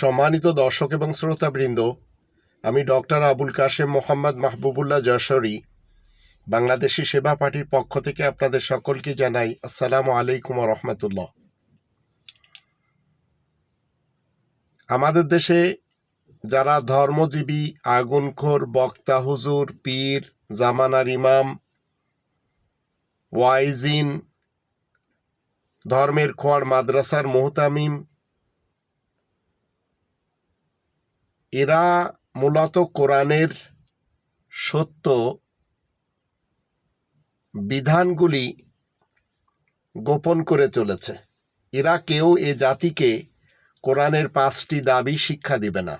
সম্মানিত দর্শক এবং শ্রোতাবৃন্দ, আমি ডক্টর আবুল কাশেম মোহাম্মদ মাহবুবুল্লাহ যশোরী, বাংলাদেশি সেবা পার্টির পক্ষ থেকে আপনাদের সকলকে জানাই আসসালামু আলাইকুম রহমতুল্লাহ। আমাদের দেশে যারা ধর্মজীবী, আগুনখোর, বক্তা, হুজুর, পীর, জামানার ইমাম, ওয়াইজিন, ধর্মের খোয়ার মাদ্রাসার মোহতামিম এরা মূলত কোরআনের সত্য বিধানগুলি গোপন করে চলেছে। এরা কেউ এ জাতিকে কোরআনের পাঁচটি দাবি শিক্ষা দিবে না।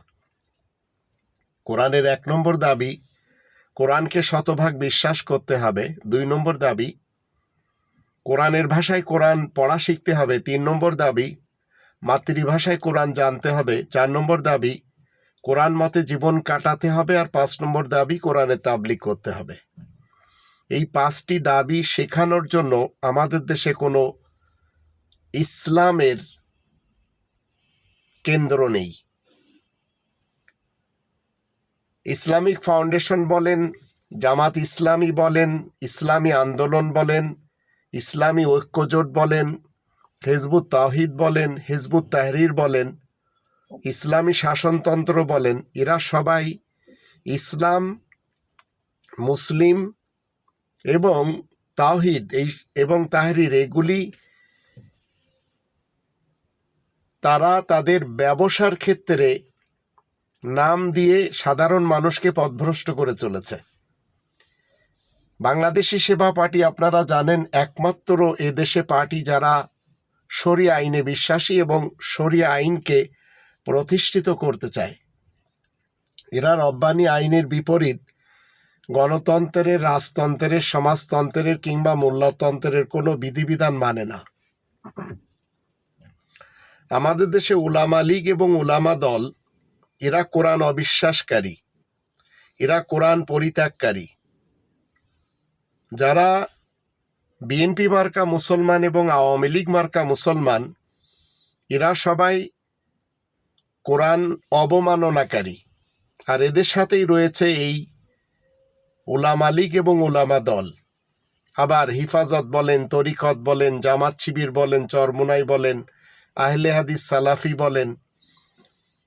কোরআনের এক নম্বর দাবি, কোরআনকে শতভাগ বিশ্বাস করতে হবে। দুই নম্বর দাবি, কোরআনের ভাষায় কোরআন পড়া শিখতে হবে। তিন নম্বর দাবি, মাতৃভাষায় কোরআন জানতে হবে। চার নম্বর দাবি কোরআন মতে জীবন কাটাতে হবে আর পাঁচ নম্বর দাবি কোরআনে তাবলিক করতে হবে। এই পাঁচটি দাবি শেখানোর জন্য আমাদের দেশে কোনো ইসলামের কেন্দ্র নেই। ইসলামিক ফাউন্ডেশন বলেন, জামাত ইসলামী বলেন, ইসলামী আন্দোলন বলেন, ইসলামী ঐক্যজোট বলেন, হেজবুত তাহিদ বলেন, হেজবুত তাহরির বলেন ইসলামী শাসনতন্ত্র বলেন, এরা সবাই ইসলাম, মুসলিম এবং তাওহিদ, এই এবং তাহরির, এগুলি তারা তাদের ব্যবসার ক্ষেত্রে নাম দিয়ে সাধারণ মানুষকে পথভ্রষ্ট করে চলেছে। বাংলাদেশি সেবা পার্টি আপনারা জানেন, একমাত্র এদেশে পার্টি যারা শরিয়া আইনে বিশ্বাসী এবং শরিয়া আইনকে প্রতিষ্ঠিত করতে চায়। এরা রব্বানি আইনের বিপরীত গণতন্ত্রের, রাজতন্ত্রের, সমাজতন্ত্রের কিংবা মূল্যতন্ত্রের কোনো বিধিবিধান মানে না। আমাদের দেশে উলামা লীগ এবং উলামা দল, এরা কোরআন অবিশ্বাসকারী। এরা কোরআন পরিত্যাগকারী। যারা বিএনপি মার্কা মুসলমান এবং আওয়ামী লীগ মার্কা মুসলমান, এরা সবাই কোরআন অবমাননাকারী। আর এদের সাথেই রয়েছে এই ওলামা লীগ এবং ওলামা দল। আবার হিফাজত বলেন, তরিকত বলেন, জামাত শিবির বলেন, চরমুনাই বলেন, আহলে হাদিস সালাফি বলেন,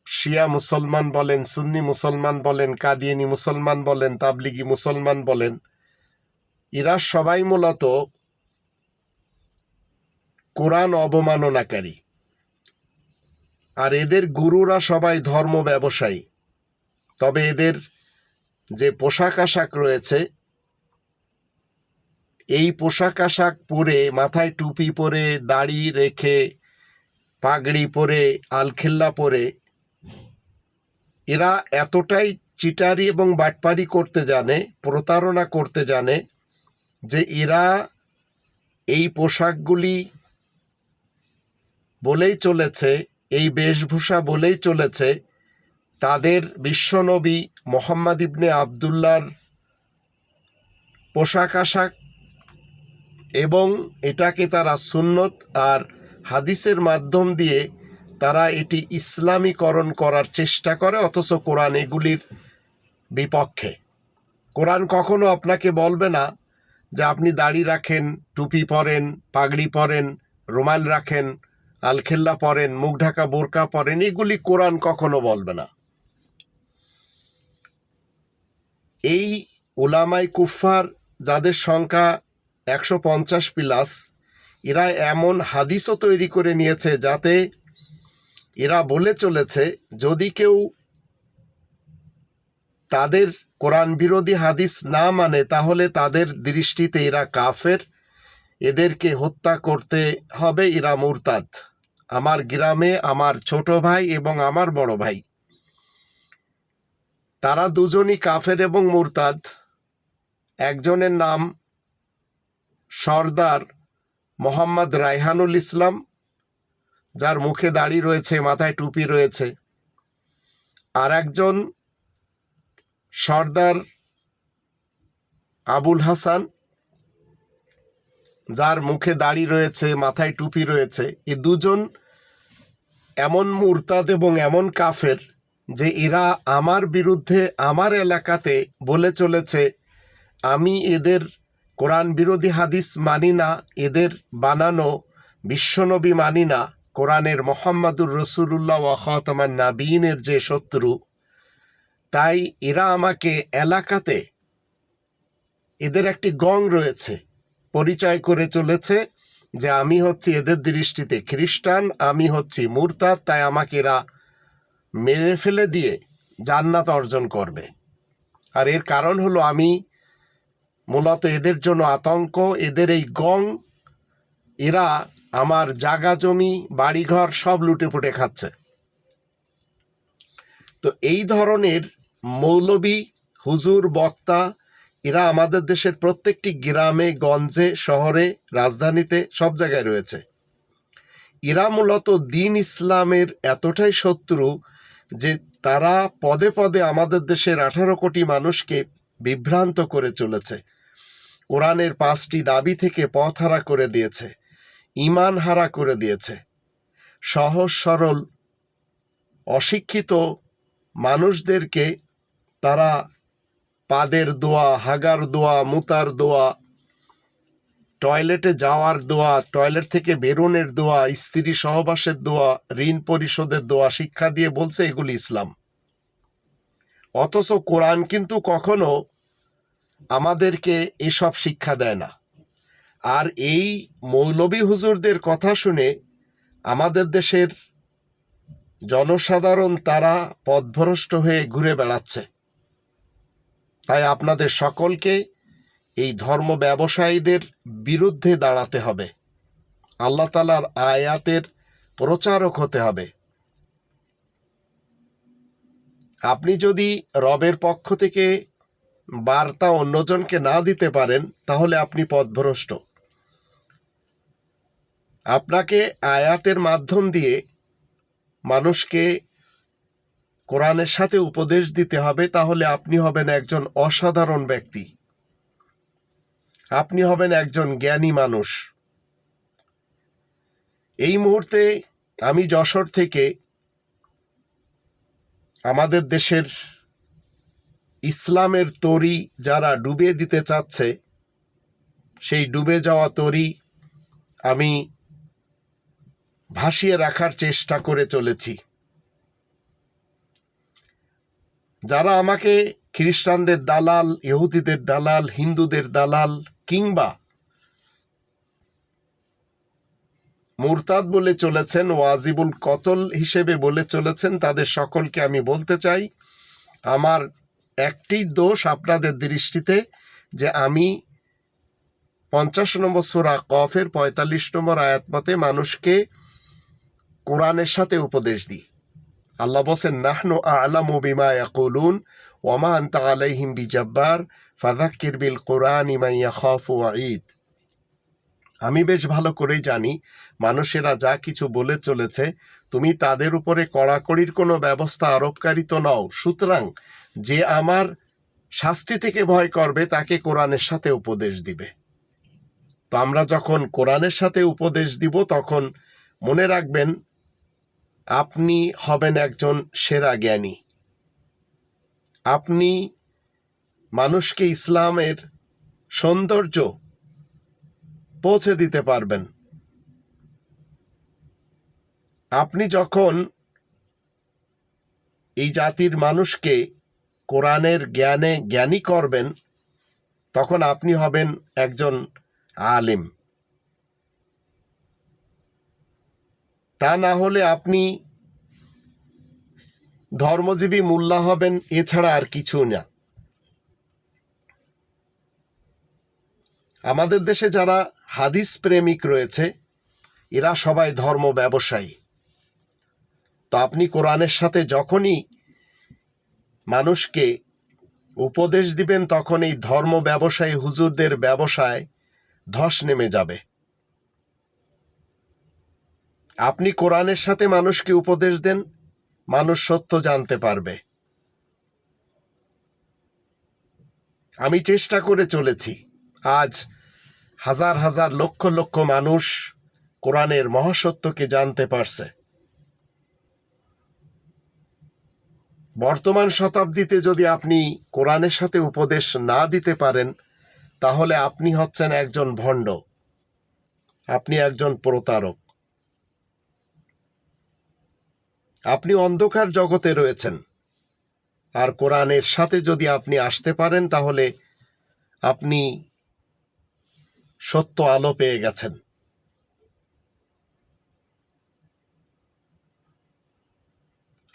শিয়া মুসলমান বলেন, সুন্নি মুসলমান বলেন, কাদিয়ানি মুসলমান বলেন, তাবলিগি মুসলমান বলেন, এরা সবাই মূলত কোরআন অবমাননাকারী। আর এদের গুরুরা সবাই ধর্ম ব্যবসায়ী। তবে এদের যে পোশাক আশাক রয়েছে, এই পোশাক আশাক পরে, মাথায় টুপি পরে, দাড়ি রেখে, পাগড়ি পরে, আলখেল্লা পরে, এরা এতটাই চিটারি এবং বাটপারি করতে জানে, প্রতারণা করতে জানে, যে এরা এই পোশাকগুলি বলেই চলেছে এই বেশভূষা বলেই চলেছে তাদের বিশ্বনবী মোহাম্মদ ইবনে আবদুল্লার পোশাক আশাক এবং এটাকে তারা সুন্নত আর হাদিসের মাধ্যম দিয়ে তারা এটি ইসলামীকরণ করার চেষ্টা করে, অথচ কোরআন এগুলির বিপক্ষে। কোরআন কখনো আপনাকে বলবে না যে আপনি দাড়ি রাখেন, টুপি পরেন, পাগড়ি পরেন, রুমাল রাখেন আলখেল্লা পরেন মুখ ঢাকা বোরকা পরেন এগুলি কোরআন কখনো বলবে না। এই ওলামাই কুফার যাদের সংখ্যা একশো পঞ্চাশ প্লাস এরা এমন হাদিসও তৈরি করে নিয়েছে যাতে এরা বলে চলেছে, যদি কেউ তাদের কোরআন বিরোধী হাদিস না মানে তাহলে তাদের দৃষ্টিতে এরা কাফের, এদেরকে হত্যা করতে হবে, এরা মুরতাদ। আমার গ্রামে আমার ছোট ভাই এবং আমার বড় ভাই। তারা দুজনই কাফের এবং মুরতাদ। একজনের নাম সর্দার মোহাম্মদ রায়হানুল ইসলাম, যার মুখে দাড়ি রয়েছে, মাথায় টুপি রয়েছে। আর একজন সর্দার আবুল হাসান, যার মুখে দাড়ি রয়েছে, মাথায় টুপি রয়েছে। এ দুজন এমন মুরতাদ এবং এমন কাফের যে এরা আমার বিরুদ্ধে আমার এলাকাতে বলে চলেছে, আমি এদের কোরআন বিরোধী হাদিস মানি না, এদের বানানো বিশ্বনবী মানি না, কোরআনের মোহাম্মদুর রসুল্লাহ ওয়াহতমান নাবিনের যে শত্রু, তাই এরা আমাকে এলাকাতে এদের একটি গং রয়েছে, পরিচয় করে চলেছে যে আমি হচ্ছি এদের দৃষ্টিতে খ্রিস্টান, আমি হচ্ছি মুরতাদ, তাই আমাকে এরা মেরে ফেলে দিয়ে জান্নাত অর্জন করবে। আর এর কারণ হলো আমি মূলত এদের জন্য আতঙ্ক, এদের এই গং, এরা আমার জাগা জমি, বাড়িঘর সব লুটে পুটে খাচ্ছে। তো এই ধরনের মৌলবী, হুজুর, বক্তা এরা আমাদের দেশের প্রত্যেকটি গ্রামে, গঞ্জে, শহরে, রাজধানীতে সব জায়গায় রয়েছে। এরা মূলত দিন ইসলামের এতটাই শত্রু যে তারা পদে পদে আমাদের দেশের আঠারো কোটি মানুষকে বিভ্রান্ত করে চলেছে। কোরআনের পাঁচটি দাবি থেকে পথ হারা করে দিয়েছে ইমান হারা করে দিয়েছে। সহজ, সরল, অশিক্ষিত মানুষদেরকে তারা পাদের দোয়া, হাগার দোয়া, মুতার দোয়া, টয়লেটে যাওয়ার দোয়া, টয়লেট থেকে বেরোনের দোয়া, স্ত্রী সহবাসের দোয়া, ঋণ পরিশোধের দোয়া, শিক্ষা দিয়ে বলছে এগুলি ইসলাম। অথচ কোরআন কিন্তু কখনো আমাদেরকে এসব শিক্ষা দেয় না। আর এই মৌলবী হুজুরদের কথা শুনে আমাদের দেশের জনসাধারণ তারা পথভ্রষ্ট হয়ে ঘুরে বেড়াচ্ছে। তাই আপনাদের সকলকে এই ধর্ম ব্যবসায়ীদের বিরুদ্ধে দাঁড়াতে হবে। আল্লাহ তালার আয়াতের প্রচারক হতে হবে। আপনি যদি রবের পক্ষ থেকে বার্তা অন্যজনকে না দিতে পারেন, তাহলে আপনি পথভ্রষ্ট। আপনাকে আয়াতের মাধ্যম দিয়ে মানুষকে কোরআনের সাথে উপদেশ দিতে হবে, তাহলে আপনি হবেন একজন অসাধারণ ব্যক্তি। আপনি হবেন একজন জ্ঞানী মানুষ। এই মুহূর্তে আমি যশোর থেকে আমাদের দেশের ইসলামের তরি যারা ডুবে দিতে চাচ্ছে, সেই ডুবে যাওয়া তরি আমি ভাসিয়ে রাখার চেষ্টা করে চলেছি। যারা আমাকে খ্রিস্টানদের দালাল, ইহুদিদের দালাল, হিন্দুদের দালাল কিংবা মুরতাদ বলে চলেছেন, ওয়াজিবুল কতল হিসেবে বলে চলেছেন, তাদের সকলকে আমি বলতে চাই, আমার একটি দোষ আপনাদের দৃষ্টিতে যে আমি পঞ্চাশ নম্বর সোরা কফের পঁয়তাল্লিশ নম্বর আয়াতমতে মানুষকে কোরআনের সাথে উপদেশ দিই। আল্লাহ বসেন নাহনু আলামু বিমা ইয়াকুলুন ওমা আনতা আলাইহিম বিজাব্বার, ফাযাক্কির বিল কোরআন ইমান ইয়াখাফু ওয়াঈদ। আমি বেশ ভালো করেই জানি, মানুষেরা যা কিছু বলে চলেছে, তুমি তাদের উপরে কড়াকড়ির কোনো ব্যবস্থা আরোপকারী তো নও। সুতরাং যে আমার শাস্তি থেকে ভয় করবে, তাকে কোরআনের সাথে উপদেশ দিবে। তো আমরা যখন কোরআনের সাথে উপদেশ দিব, তখন মনে রাখবেন আপনি হবেন একজন সেরা জ্ঞানী। আপনি মানুষকে ইসলামের সৌন্দর্য পৌঁছে দিতে পারবেন। আপনি যখন এই জাতির মানুষকে কোরআনের জ্ঞানে জ্ঞানী করবেন, তখন আপনি হবেন একজন আলিম। তা না হলে আপনি ধর্মজীবী মোল্লা হবেন, এছাড়া আর কিছু না। আমাদের দেশে যারা হাদিস প্রেমিক রয়েছে, এরা সবাই ধর্ম ব্যবসায়ী। তো আপনি কোরআনের সাথে যখনই মানুষকে উপদেশ দিবেন, তখন এই ধর্ম ব্যবসায়ী হুজুরদের ব্যবসায় ধস নেমে যাবে। আপনি কোরআনের সাথে মানুষকে উপদেশ দেন, মানুষ সত্য জানতে পারবে। আমি চেষ্টা করে চলেছি। আজ হাজার হাজার লক্ষ লক্ষ মানুষ কোরআনের মহাসত্যকে জানতে পারছে। বর্তমান শতাব্দীতে যদি আপনি কোরআনের সাথে উপদেশ না দিতে পারেন, তাহলে আপনি হচ্ছেন একজন ভণ্ড। আপনি একজন প্রতারক। আপনি অন্ধকার জগতে রয়েছেন। আর কোরআনের সাথে যদি আপনি আসতে পারেন, তাহলে আপনি সত্য আলো পেয়ে গেছেন।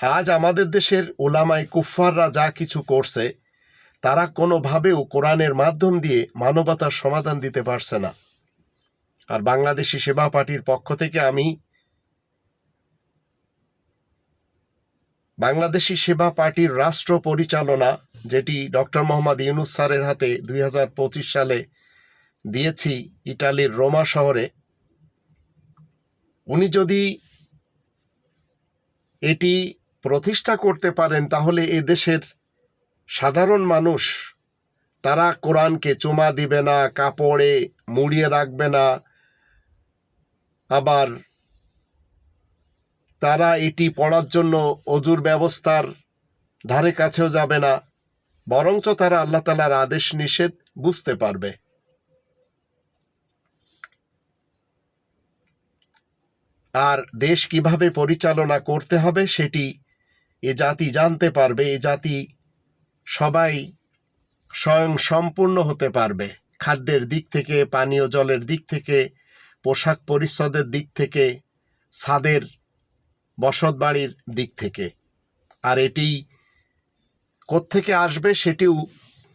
আজ আমাদের দেশের ওলামায় কুফফাররা যা কিছু করছে, তারা কোনোভাবেও কোরআনের মাধ্যম দিয়ে মানবতার সমাধান দিতে পারছে না। আর বাংলাদেশি সেবা পার্টির পক্ষ থেকে আমি বাংলাদেশি সেবা পার্টির রাষ্ট্র পরিচালনা, যেটি ডক্টর মোহাম্মদ ইউনুস স্যারের হাতে দুই হাজার পঁচিশ সালে দিয়েছি ইটালির রোমা শহরে, উনি যদি এটি প্রতিষ্ঠা করতে পারেন, তাহলে এ দেশের সাধারণ মানুষ, তারা কোরআনকে চুমা দিবে না, কাপড়ে মুড়িয়ে রাখবে না, আবার তারা এটি পড়ার জন্য অজুর ব্যবস্থার ধারে কাছেও যাবে না, বরঞ্চ তারা আল্লাহ তালার আদেশ নিষেধ বুঝতে পারবে। আর দেশ কীভাবে পরিচালনা করতে হবে সেটি এ জাতি জানতে পারবে, এ জাতি সবাই স্বয়ং সম্পূর্ণ হতে পারবে। খাদ্যের দিক থেকে, পানীয় জলের দিক থেকে, পোশাক পরিচ্ছদের দিক থেকে, ছাদের বসত বাড়ির দিক থেকে। আর এটি কোত্থেকে আসবে সেটিও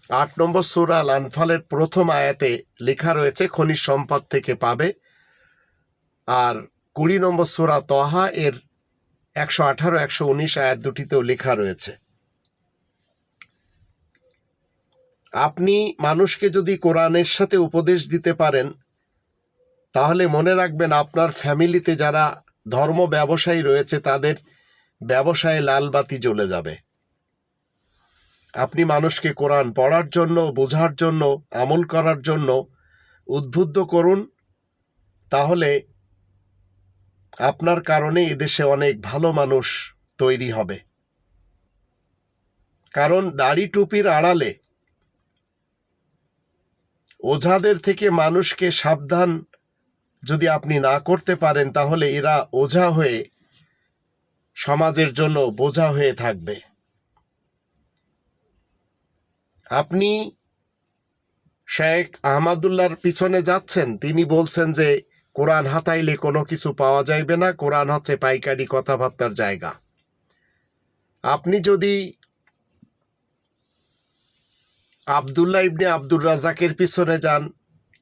আট নম্বর সুরা লানফালের প্রথম আয়াতে লেখা রয়েছে, খনিজ সম্পদ থেকে পাবে। আর কুড়ি নম্বর সুরা তহা এর একশো আঠারো, একশো উনিশ আয়াত দুটিতেও লেখা রয়েছে। আপনি মানুষকে যদি কোরআনের সাথে উপদেশ দিতে পারেন, তাহলে মনে রাখবেন আপনার ফ্যামিলিতে যারা ধর্ম ব্যবসায়ী রয়েছে, তাদের ব্যবসায়ে লালবাতি জ্বলে যাবে। আপনি মানুষকে কোরআন পড়ার জন্য, বোঝার জন্য, আমল করার জন্য উদ্বুদ্ধ করুন, তাহলে আপনার কারণে এদেশে অনেক ভালো মানুষ তৈরি হবে। কারণ দাড়ি টুপির আড়ালে ওঝাদের থেকে মানুষকে সাবধান যদি আপনি না করতে পারেন, তাহলে এরা ওঝা হয়ে সমাজের জন্য বোঝা হয়ে থাকবে। আপনি শেখ আহমদুল্লাহর পিছনে যাচ্ছেন, তিনি বলছেন যে, কোরআন হাতাইলে কোনো কিছু পাওয়া যাইবে না, কোরআন হচ্ছে পাইকারি কথাবার্তার জায়গা। আপনি যদি আবদুল্লাহ ইবনে আব্দুর রাজাকের পিছনে যান,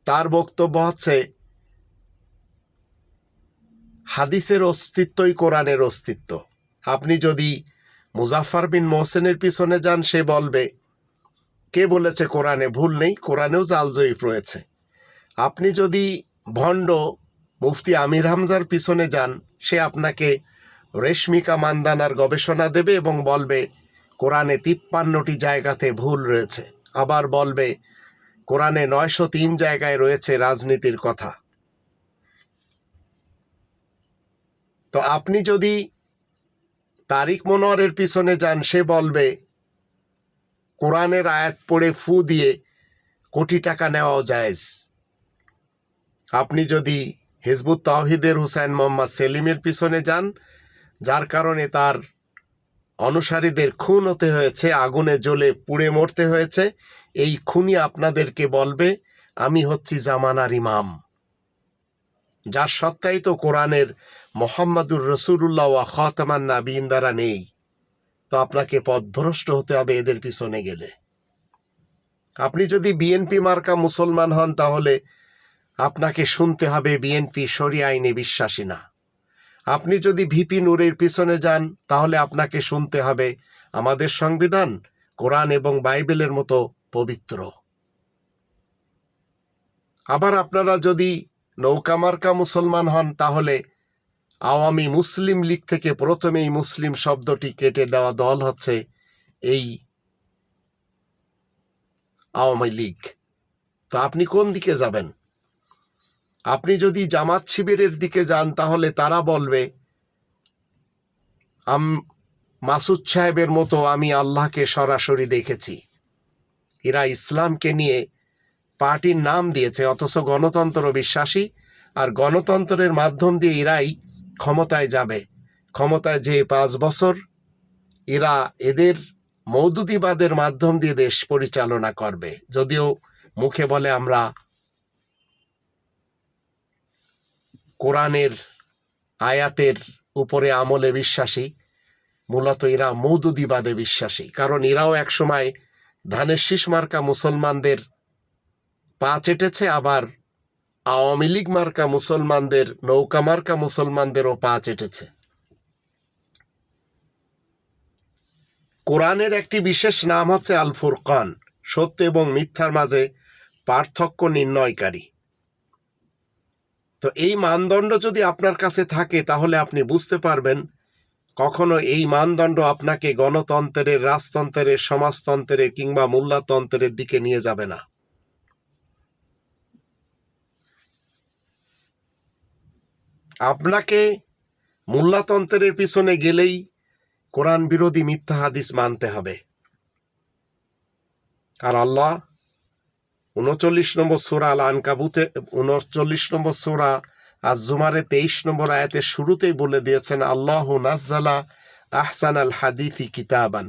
তার বক্তব্য হচ্ছে হাদিসের অস্তিত্বই কোরআনের অস্তিত্ব। আপনি যদি মুজাফফর বিন মোহসেনের পিছনে যান, সে বলবে, কে বলেছে কোরআনে ভুল নেই? কোরআনেও জালজয়ীফ রয়েছে। আপনি যদি ভণ্ড মুফতি আমির হামজার পিছনে যান, সে আপনাকে রেশমিকা মান্দানার গবেষণা দেবে এবং বলবে, কোরআনে তিপ্পান্নটি জায়গাতে ভুল রয়েছে। আবার বলবে, কোরআনে নয়শো তিন জায়গায় রয়েছে রাজনীতির কথা। তো আপনি যদি তারিক মনোয়ারের পিছনে যান, সে বলবে, কোরআনের আয়াত পড়ে ফু দিয়ে কোটি টাকা নেওয়াও জায়েজ। আপনি যদি হিজবুত তাওহিদের হুসাইন মোহাম্মদ সেলিমের পিছনে যান, যার কারণে তার অনুসারীদের খুন হতে হয়েছে, আগুনে জ্বলে পুড়ে মরতে হয়েছে, এই খুনি আপনাদেরকে বলবে, আমি হচ্ছি জামানার ইমাম। যার সত্যাই তো কোরআনের মোহাম্মদুর রসুল্লাহ ওয়া খতমান নাবিন দ্বারা নেই। তো আপনাকে পথভ্রষ্ট হতে হবে এদের পিছনে গেলে। আপনি যদি বিএনপি মার্কা মুসলমান হন, তাহলে আপনাকে শুনতে হবে বিএনপি সরি আইনে বিশ্বাসী না। আপনি যদি ভিপি নূরের পিছনে যান, তাহলে আপনাকে শুনতে হবে আমাদের সংবিধান কোরআন এবং বাইবেলের মতো পবিত্র। আবার আপনারা যদি নৌকামার্কা মুসলমান হন, তাহলে আওয়ামী মুসলিম লীগ থেকে প্রথমেই মুসলিম শব্দটি কেটে দেওয়া দল হচ্ছে এই আওয়ামী লীগ। তো আপনি কোন দিকে যাবেন? আপনি যদি জামাত শিবিরের দিকে যান, তাহলে তারা বলবে, আম, মাসুদ সাহেবের মতো আমি আল্লাহকে সরাসরি দেখেছি। এরা ইসলামকে নিয়ে পার্টির নাম দিয়েছে, অথচ গণতন্ত্র বিশ্বাসী, আর গণতন্ত্রের মাধ্যম দিয়ে এরাই ক্ষমতায় যাবে। ক্ষমতায় যে পাঁচ বছর এরা এদের মৌদুদিবাদের মাধ্যম দিয়ে দেশ পরিচালনা করবে। যদিও মুখে বলে আমরা কোরআনের আয়াতের উপরে আমলে বিশ্বাসী, মূলত এরা মৌদুদিবাদে বিশ্বাসী। কারণ এরাও একসময় ধানের শীষ মার্কা মুসলমানদের পা চেটেছে আবার আওয়ামী লীগ মার্কা মুসলমানদের, নৌকা মার্কা মুসলমানদেরও পা চেটেছে। কোরআনের একটি বিশেষ নাম হচ্ছে আল ফুরকান সত্য এবং মিথ্যার মাঝে পার্থক্য নির্ণয়কারী। তো এই মানদণ্ড যদি আপনার কাছে থাকে, তাহলে আপনি বুঝতে পারবেন কখনো এই মানদণ্ড আপনাকে গণতন্ত্রের, রাজতন্ত্রের, সমাজতন্ত্রের কিংবা মূল্যতন্ত্রের দিকে নিয়ে যাবে না। আপনাকে মূল্যতন্ত্রের পিছনে গেলেই কোরআন বিরোধী মিথ্যা হাদিস মানতে হবে। আর আল্লাহ উনচল্লিশ নম্বর সোরা আল আনকাবুতে উনচল্লিশ নম্বর সোরা আজ জুমারে তেইশ নম্বর আয়াতের শুরুতেই বলে দিয়েছেন, আল্লাহ নাজ্জালা আহসান আল হাদিফি কিতাবান।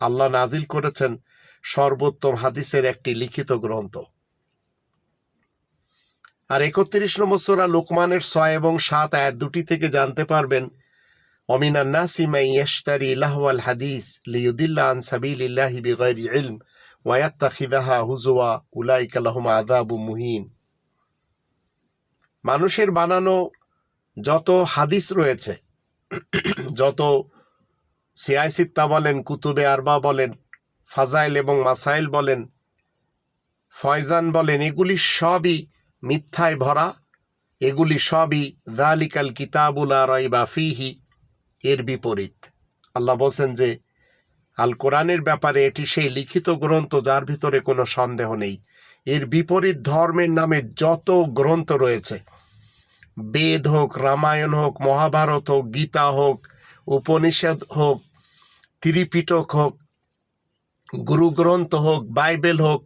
আল্লাহ নাজিল করেছেন সর্বোত্তম হাদিসের একটি লিখিত গ্রন্থ। আর একত্রিশ নম্বর লোকমানের ছয় এবং সাত আয়াত দুটি থেকে জানতে পারবেন। অমিনান নাসি মাই ইয়াশতারি লাহওয়াল হাদিস লিউদিল্লা আন সাবিলিল্লাহি বিগাইরি ইলম ওয়ায়াত্তাখিদাহা হুজুয়া উলাইকা লাহুম আযাবু মুহিন। মানুষের বানানো যত হাদিস রয়েছে, যত সিয়াইসিত্তা বলেন, কুতুবে আরবা বলেন, ফাজাইল এবং মাসাইল বলেন, ফয়জান বলেন, এগুলি সবই মিথ্যায় ভরা, এগুলি সবই জালিকাল কিতাবুলা রয়বা ফিহি, এর বিপরীত। আল্লাহ বলছেন যে, আল কোরআনের ব্যাপারে এটি সেই লিখিত গ্রন্থ যার ভিতরে কোনো সন্দেহ নেই। এর বিপরীত ধর্মের নামে যত গ্রন্থ রয়েছে, বেদ হোক, রামায়ণ হোক, মহাভারত হোক, গীতা হোক, উপনিষদ হোক, ত্রিপিটক হোক, গুরুগ্রন্থ হোক, বাইবেল হোক,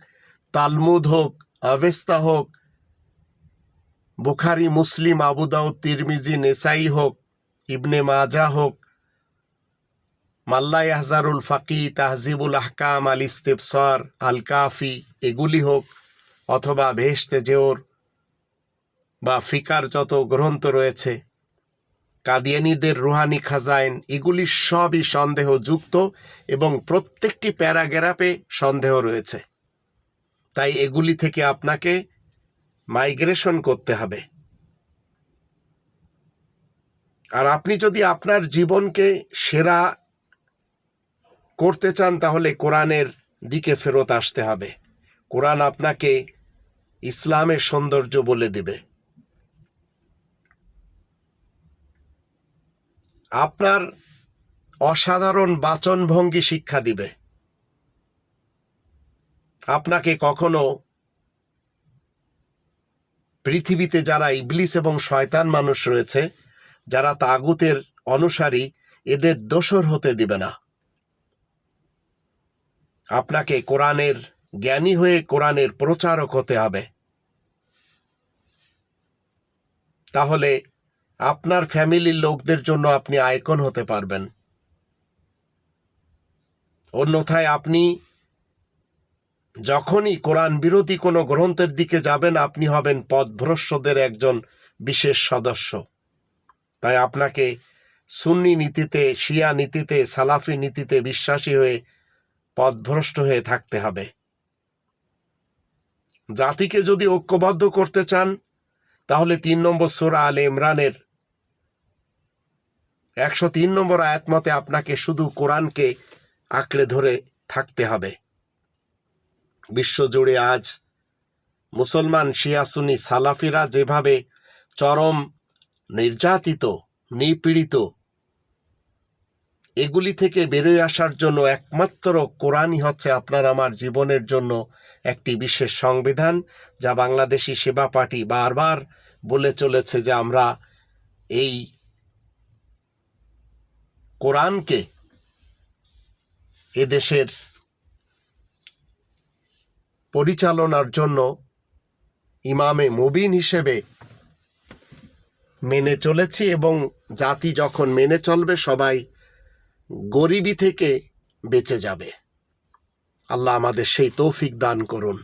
তালমুদ হোক, আবেস্তা হোক বুখারি, মুসলিম আবুদাউ তিরমিজি, নেসাই হোক, ইবনে মাজা হোক মাল্লাই হাজারুল ফাকি, তাহজিবুল আহকাম, আল ইস্তেফসর আল কাফি, এগুলি হোক, অথবা ভেস্তে জেওর বা ফিকার যত গ্রন্থ রয়েছে, কাদিয়ানিদের রুহানি খাজাইন, এগুলি সবই সন্দেহযুক্ত এবং প্রত্যেকটি প্যারাগ্রাফে সন্দেহ রয়েছে। তাই এগুলি থেকে আপনাকে মাইগ্রেশন করতে হবে। আর আপনি যদি আপনার জীবনকে সেরা করতে চান, তাহলে কোরআনের দিকে ফেরত আসতে হবে। কোরআন আপনাকে ইসলামের সৌন্দর্য বলে দেবে। আপনার অসাধারণ বাচনভঙ্গি শিক্ষা দিবে। আপনাকে কখনো পৃথিবীতে যারা ইবলিস এবং শয়তান মানুষ রয়েছে, যারা তাগুতের অনুসারী, এদের দোসর হতে দিবে না। আপনাকে কোরআনের জ্ঞানী হয়ে কোরআনের প্রচারক হতে হবে। তাহলে আপনার ফ্যামিলির লোকদের জন্য আপনি আইকন হতে পারবেন। অন্যথায় আপনি যখনই কোরআন বিরোধী কোনো গ্রন্থের দিকে যাবেন, আপনি হবেন পথভ্রষ্টদের একজন বিশেষ সদস্য। তাই আপনাকে সুন্নি নীতিতে, শিয়া নীতিতে, সালাফি নীতিতে বিশ্বাসী হয়ে পদভ্রষ্ট হয়ে থাকতে হবে। জাতিকে যদি ঐক্যবদ্ধ করতে চান, তাহলে তিন নম্বর সোরা আল ইমরানের একশো তিন নম্বর আয়াত মতে আপনাকে শুধু কোরআনকে আঁকড়ে ধরে থাকতে হবে। বিশ্বজুড়ে আজ মুসলমান শিয়াসুনি সালাফিরা যেভাবে চরম নির্যাতিত, নিপীড়িত, এগুলি থেকে বেরোয় আসার জন্য একমাত্র কোরআনই হচ্ছে আপনার আমার জীবনের জন্য একটি বিশেষ সংবিধান, যা বাংলাদেশি সেবা পার্টি বারবার বলে চলেছে যে আমরা এই কোরআনকে এদেশের পরিচালনার জন্য ইমামে মুবিন হিসেবে মেনে চলেছি এবং জাতি যখন মেনে চলবে, সবাই গরিবি থেকে বেঁচে যাবে। আল্লাহ আমাদের সেই তৌফিক দান করুন।